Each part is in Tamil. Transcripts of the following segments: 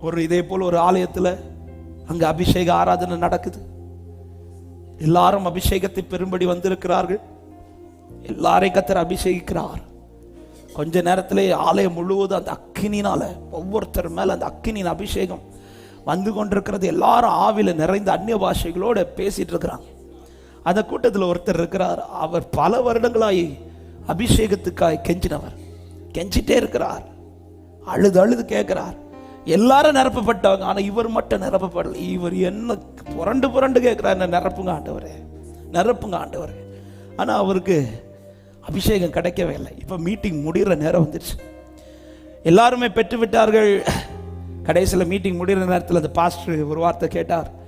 ஒரு இதே போல் ஒரு ஆலயத்தில் அங்கே அபிஷேக ஆராதனை நடக்குது. எல்லாரும் அபிஷேகத்தை பெரும்படி வந்திருக்கிறார்கள். எல்லாரையும் கத்தர் அபிஷேகிக்கிறார். கொஞ்ச நேரத்திலே ஆலயம் முழுவதும் அந்த அக்கினினால ஒவ்வொருத்தர் மேல அந்த அக்கினியின் அபிஷேகம் வந்து கொண்டிருக்கிறது. எல்லாரும் ஆவில நிறைந்த அந்நிய பாஷைகளோட பேசிட்டு இருக்கிறாங்க. அந்த கூட்டத்தில் ஒருத்தர் இருக்கிறார். அவர் பல வருடங்களாய் அபிஷேகத்துக்காய் கெஞ்சினவர். கெஞ்சிட்டே இருக்கிறார். அழுது அழுது கேட்கிறார். எல்லாரும் நிரப்பப்பட்டவங்க ஆனால் இவர் மட்டும் நிரப்பப்படல. இவர் என்ன புரண்டு புரண்டு கேட்கிறார் என்ன நிரப்புங்க ஆண்டவரே. நிரப்புங்க ஆண்டவரே. ஆனால் அவருக்கு அபிஷேகம் கிடைக்கவே இல்லை. இப்போ மீட்டிங் முடிகிற நேரம் வந்துடுச்சு எல்லாருமே பெற்று விட்டார்கள் கடைசியில் மீட்டிங் முடிகிற நேரத்தில் அந்த பாஸ்டர் ஒரு வார்த்தை கேட்டார்.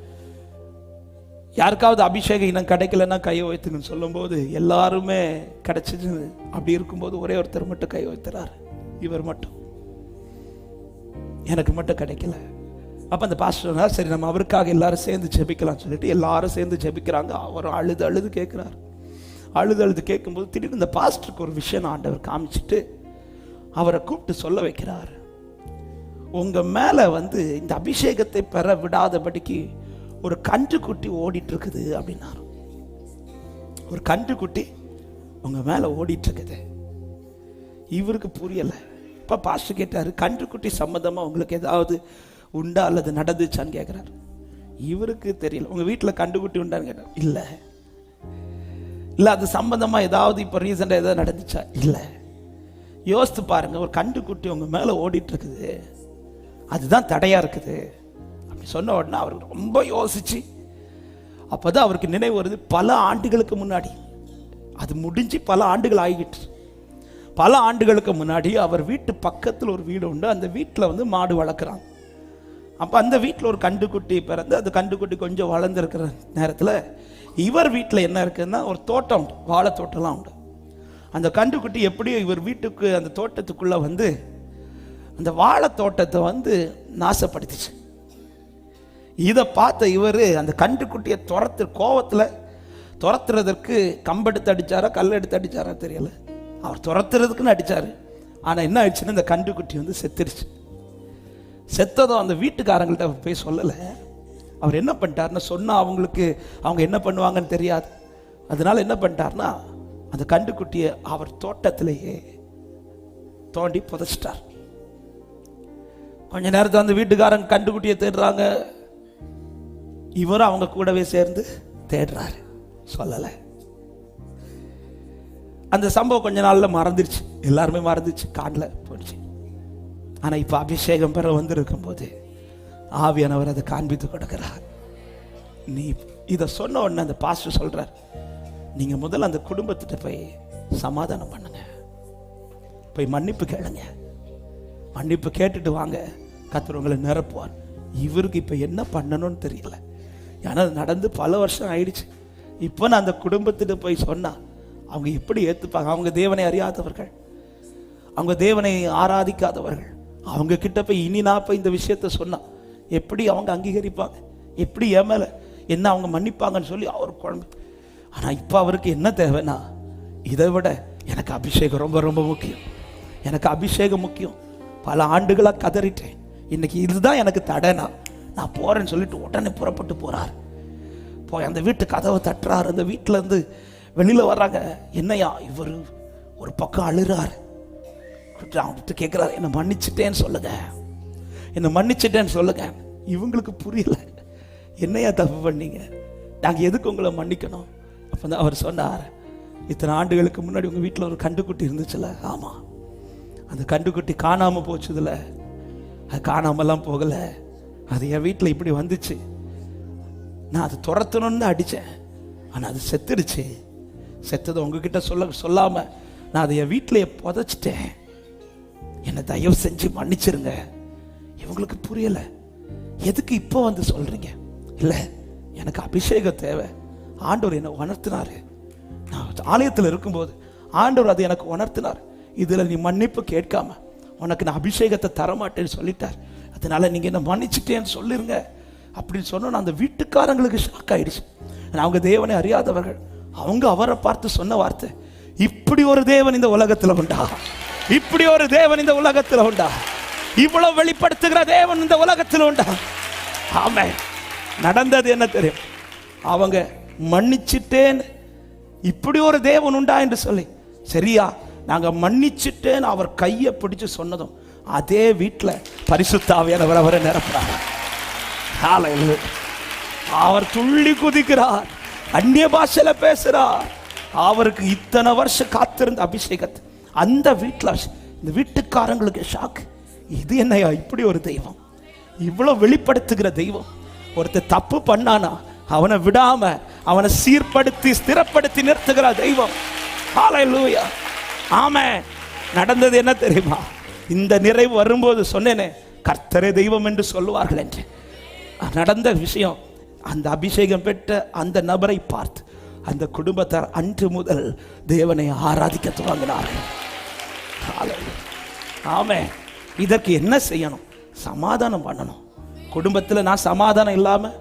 யாருக்காவது அபிஷேகம் இன்னும் கிடைக்கலன்னா கையை வைத்துங்கன்னு சொல்லும்போது எல்லாருமே கிடைச்சிது. அப்படி இருக்கும்போது ஒரே ஒருத்தர் மட்டும் கை வைத்துறார் இவர் மட்டும். எனக்கு மட்டும் கிடைக்கல. அப்போ அந்த பாஸ்டர் சரி நம்ம அவருக்காக எல்லாரும் சேர்ந்து ஜெபிக்கலாம்னு சொல்லிட்டு எல்லாரும் சேர்ந்து ஜெபிக்கிறாங்க. அவர் அழுது அழுது கேட்குறாரு. அழுது அழுது கேட்கும்போது திடீர்னு இந்த பாஸ்டருக்கு ஒரு விஷயம் ஆண்டவர் காமிச்சிட்டு அவரை கூப்பிட்டு சொல்ல வைக்கிறார். உங்கள் மேலே வந்து இந்த அபிஷேகத்தை பெற விடாதபடிக்கு ஒரு கன்றுக்குட்டி ஓடிட்டு இருக்குது அப்படின்னாரு. ஒரு கன்றுக்குட்டி உங்கள் மேலே ஓடிட்டு இருக்குது இவருக்கு புரியலை. இப்போ பாஸ்டர் கேட்டார் கன்றுக்குட்டி சம்மந்தமா உங்களுக்கு ஏதாவது உண்டா அல்லது நடந்துச்சான்னு கேட்கிறாரு இவருக்கு தெரியல. உங்க வீட்டுல கண்டுக்குட்டி உண்டான்னு கேட்டார். இல்லை. இல்ல அது சம்மந்தமாக ஏதாவது இப்ப ரீசெண்டா ஏதாவது நடந்துச்சா? இல்ல. யோசித்து பாருங்க ஒரு கண்டுக்குட்டி உங்க மேல ஓடிட்டு இருக்குது அதுதான் தடையா இருக்குது. அப்படி சொன்ன உடனே அவர் ரொம்ப யோசிச்சு அப்பதான் அவருக்கு நினைவு வருது பல ஆண்டுகளுக்கு முன்னாடி. அது முடிஞ்சு பல ஆண்டுகள் ஆகிட்டு. பல ஆண்டுகளுக்கு முன்னாடி அவர் வீட்டு பக்கத்தில் ஒரு வீடு உண்டு. அந்த வீட்டில் வந்து மாடு வளர்க்குறாங்க அப்போ அந்த வீட்டில் ஒரு கண்டுக்குட்டி பிறந்து அந்த கண்டுக்குட்டி கொஞ்சம் வளர்ந்துருக்கிற நேரத்தில் இவர் வீட்டில் என்ன இருக்குதுன்னா ஒரு தோட்டம் உண்டு. வாழை தோட்டம்லாம் உண்டு. அந்த கண்டுக்குட்டி எப்படியோ இவர் வீட்டுக்கு அந்த தோட்டத்துக்குள்ளே வந்து அந்த வாழை தோட்டத்தை வந்து நாசப்படுத்திச்சு. இதை பார்த்த இவர் அந்த கண்டுக்குட்டியை துரத்து கோவத்தில் துரத்துறதற்கு கம்பெடுத்து அடிச்சாரா கல் எடுத்து அடிச்சாரா தெரியலை. அவர் துரத்துறதுக்குன்னு அடித்தார் ஆனால் என்ன ஆயிடுச்சுன்னா இந்த கண்டுக்குட்டி வந்து செத்துருச்சு. செத்ததும் அந்த வீட்டுக்காரங்கள்ட்ட போய் சொல்லலை. அவர் என்ன பண்ணிட்டாருன்னா சொன்னால் அவங்களுக்கு அவங்க என்ன பண்ணுவாங்கன்னு தெரியாது. அதனால என்ன பண்ணிட்டாருன்னா அந்த கண்டுக்குட்டியை அவர் தோட்டத்திலேயே தோண்டி புதைச்சிட்டார். கொஞ்ச நேரத்தில் அந்த வீட்டுக்காரங்க கண்டுக்குட்டியை தேடுறாங்க. இவரும் அவங்க கூடவே சேர்ந்து தேடுறாரு. சொல்லலை. அந்த சம்பவம் கொஞ்ச நாளில் மறந்துருச்சு. எல்லாருமே மறந்துச்சு காட்டில் போயிடுச்சு ஆனால் இப்போ அபிஷேகம் பெற வந்திருக்கும் போது ஆவியானவர் அதை காண்பித்து கொடுக்கிறார். நீ இதை சொன்ன உடனே அந்த பாஸ்டர் சொல்கிறார் நீங்கள் முதல்ல அந்த குடும்பத்திட்ட போய் சமாதானம் பண்ணுங்க. போய் மன்னிப்பு கேளுங்க. மன்னிப்பு கேட்டுட்டு வாங்க. கத்துறவங்களை நிரப்புவார். இவருக்கு இப்போ என்ன பண்ணணும்னு தெரியல. ஏன்னா நடந்து பல வருஷம் ஆயிடுச்சு. இப்போ நான் அந்த குடும்பத்திட்ட போய் சொன்னால் அவங்க எப்படி ஏற்றுப்பாங்க அவங்க தேவனை அறியாதவர்கள். அவங்க தேவனை ஆராதிக்காதவர்கள். அவங்க கிட்ட போய் இனி நான் போய் இந்த விஷயத்த சொன்னால் எப்படி அவங்க அங்கீகரிப்பாங்க? எப்படி என் என்ன அவங்க மன்னிப்பாங்கன்னு சொல்லி அவர் குழம்பு. ஆனால் இப்போ அவருக்கு என்ன தேவைன்னா இதை விட எனக்கு அபிஷேகம் ரொம்ப ரொம்ப முக்கியம். எனக்கு அபிஷேகம் முக்கியம். பல ஆண்டுகளாக கதறிட்டேன். இன்னைக்கு இதுதான் எனக்கு தடைனா நான் போகிறேன்னு சொல்லிட்டு உடனே புறப்பட்டு போகிறார் போய் அந்த வீட்டு கதவை தட்டுறார். அந்த வீட்டிலேருந்து வெளியில் வர்றாங்க. என்னையா இவர் ஒரு பக்கம் அழுறாரு. அவங்ககிட்ட கேட்குறாரு என்னை மன்னிச்சிட்டேன்னு சொல்லுங்க. என்னை மன்னிச்சிட்டேன்னு சொல்லுங்க. இவங்களுக்கு புரியல. என்னையா தப்பு பண்ணீங்க? நாங்கள் எதுக்கு உங்களை மன்னிக்கணும்? அப்போ தான் அவர் சொன்னார் இத்தனை ஆண்டுகளுக்கு முன்னாடி உங்கள் வீட்டில் ஒரு கண்டுக்குட்டி இருந்துச்சுல? ஆமாம் அந்த கண்டுக்குட்டி காணாமல் போச்சுதுல. அது காணாமலாம் போகலை. அது என் வீட்டில் இப்படி வந்துச்சு. நான் அதை துரத்தணும்னு தான் அடித்தேன் ஆனால் அது செத்துடுச்சு. செத்ததை உங்ககிட்ட சொல்ல சொல்லாமல் நான் அதை என் வீட்டிலேயே புதைச்சிட்டேன். என்னை தயவு செஞ்சு மன்னிச்சிருங்க. இவங்களுக்கு புரியலை. எதுக்கு இப்போ வந்து சொல்கிறீங்க இல்லை எனக்கு அபிஷேகம் தேவை. ஆண்டவர் என்னை உணர்த்தினார். நான் ஆலயத்தில் இருக்கும்போது ஆண்டவர் அதை எனக்கு உணர்த்தினார். இதில் நீ மன்னிப்பு கேட்காம உனக்கு நான் அபிஷேகத்தை தரமாட்டேன்னு சொல்லிட்டார். அதனால நீங்கள் என்ன மன்னிச்சிட்டேன்னு சொல்லிருங்க. அப்படின்னு சொன்னோன்னு அந்த வீட்டுக்காரங்களுக்கு ஷாக் ஆயிடுச்சு. அவங்க தேவனை அறியாதவர்கள். அவங்க அவரை பார்த்து சொன்ன வார்த்தை இப்படி ஒரு தேவன் இந்த உலகத்தில் உண்டா? இப்படி ஒரு தேவன் இந்த உலகத்தில் உண்டா? இவ்வளவு வெளிப்படுத்துகிற தேவன் இந்த உலகத்தில் உண்டா? ஆமே நடந்தது என்ன தெரியும்? அவங்க மன்னிச்சிட்டேன்னு இப்படி ஒரு தேவன் உண்டா என்று சொல்லி. சரியா நாங்கள் மன்னிச்சிட்டேன்னு அவர் கையை பிடிச்சு சொன்னதும் அதே வீட்டில் பரிசுத்தாவியானவர் அவரை நிரப்புறாங்க அவர் துள்ளி குதிக்கிறார். அந்நிய பாஷையில் பேசுகிறா அவருக்கு இத்தனை வருஷம் காத்திருந்த அபிஷேகத்தை. அந்த வீட்டில் இந்த வீட்டுக்காரங்களுக்கு ஷாக் இது என்னையா இப்படி ஒரு தெய்வம்? இவ்வளோ வெளிப்படுத்துகிற தெய்வம். ஒருத்தர் தப்பு பண்ணானா அவனை விடாம அவனை சீர்படுத்தி ஸ்திரப்படுத்தி நிறுத்துகிற தெய்வம். ஹalleluya ஆமே நடந்தது என்ன தெரியுமா? இந்த நிறைவு வரும்போது சொன்னேனே கர்த்தரே தெய்வம் என்று சொல்லுவார்கள் என்று. நடந்த விஷயம் அந்த அபிஷேகம் பெற்ற அந்த நபரை பார்த்து அந்த குடும்பத்தார் அன்று முதல் தேவனை ஆராதிக்க துவங்கினார்கள். ஆமே இதற்கு என்ன செய்யணும்? சமாதானம் பண்ணணும். குடும்பத்தில் நான் சமாதானம் இல்லாமல்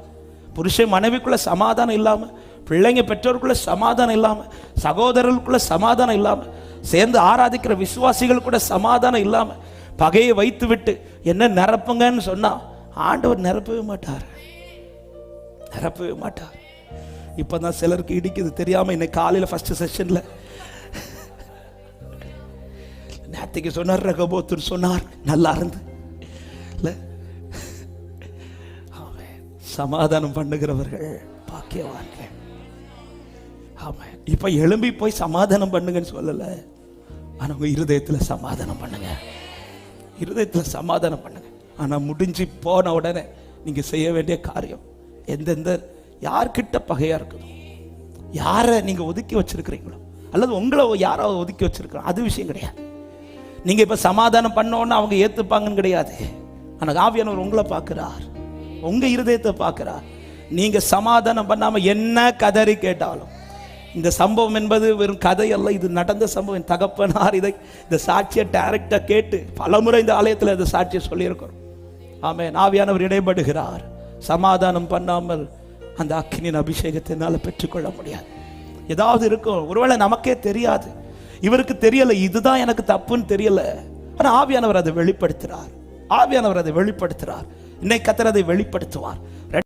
புருஷன் மனைவிக்குள்ள சமாதானம் இல்லாமல் பிள்ளைங்க பெற்றோருக்குள்ள சமாதானம் இல்லாமல் சகோதரர்களுக்குள்ள சமாதானம் இல்லாமல் சேர்ந்து ஆராதிக்கிற விசுவாசிகள் கூட சமாதானம் இல்லாமல் பகையை வைத்து விட்டு என்ன நிரப்புங்கன்னு சொன்னால் ஆண்டவர் நிரப்பவே மாட்டார். நிரப்பவே மாட்டார். இப்பதான் சிலருக்கு இடிக்குது. தெரியாம இன்னைக்கு காலையில ஃபர்ஸ்ட் செஷன்ல நேற்றுக்கு சொன்னார் ரகபோத்தர் சொன்னார் நல்லா இருந்து. இல்ல? ஆமென். சமாதானம் பண்ணுகிறவர்கள் பாக்கியவான்கள். ஆமாம் இப்ப எழும்பி போய் சமாதானம் பண்ணுங்கன்னு சொல்லல. ஆனா உங்க இருதயத்துல சமாதானம் பண்ணுங்க. இருதயத்துல சமாதானம் பண்ணுங்க. ஆனா முடிஞ்சு போன உடனே நீங்க செய்ய வேண்டிய காரியம் எந்தெந்த யார்கிட்ட பகையாக இருக்குதோ யாரை நீங்கள் ஒதுக்கி வச்சிருக்கிறீங்களோ அல்லது உங்களை யாராவது ஒதுக்கி வச்சிருக்கிறோம் அது விஷயம் கிடையாது. நீங்கள் இப்போ சமாதானம் பண்ணோன்னு அவங்க ஏற்றுப்பாங்கன்னு கிடையாது. ஆனால் ஆவியானவர் உங்களை பார்க்குறார். உங்கள் இருதயத்தை பார்க்குறார். நீங்கள் சமாதானம் பண்ணாமல் என்ன கதறி கேட்டாலும் இந்த சம்பவம் என்பது வெறும் கதை அல்ல இது நடந்த சம்பவம். என் தகப்பனார் இதை இந்த சாட்சியை டைரக்டாக கேட்டு பலமுறை இந்த ஆலயத்தில் இந்த சாட்சியை சொல்லியிருக்கிறோம். ஆமே நாவியானவர் இடைப்படுகிறார். சமாதானம் பண்ணாமல் அந்த அக்கினின் அபிஷேகத்தினால பெற்றுக்கொள்ள முடியாது. ஏதாவது இருக்கும் ஒருவேளை நமக்கே தெரியாது. இவருக்கு தெரியல இதுதான் எனக்கு தப்புன்னு தெரியல. ஆனா ஆவியானவர் அதை வெளிப்படுத்துறார். ஆவியானவர் அதை வெளிப்படுத்துறார். இன்னைக்கு கத்தர் அதை வெளிப்படுத்துவார்.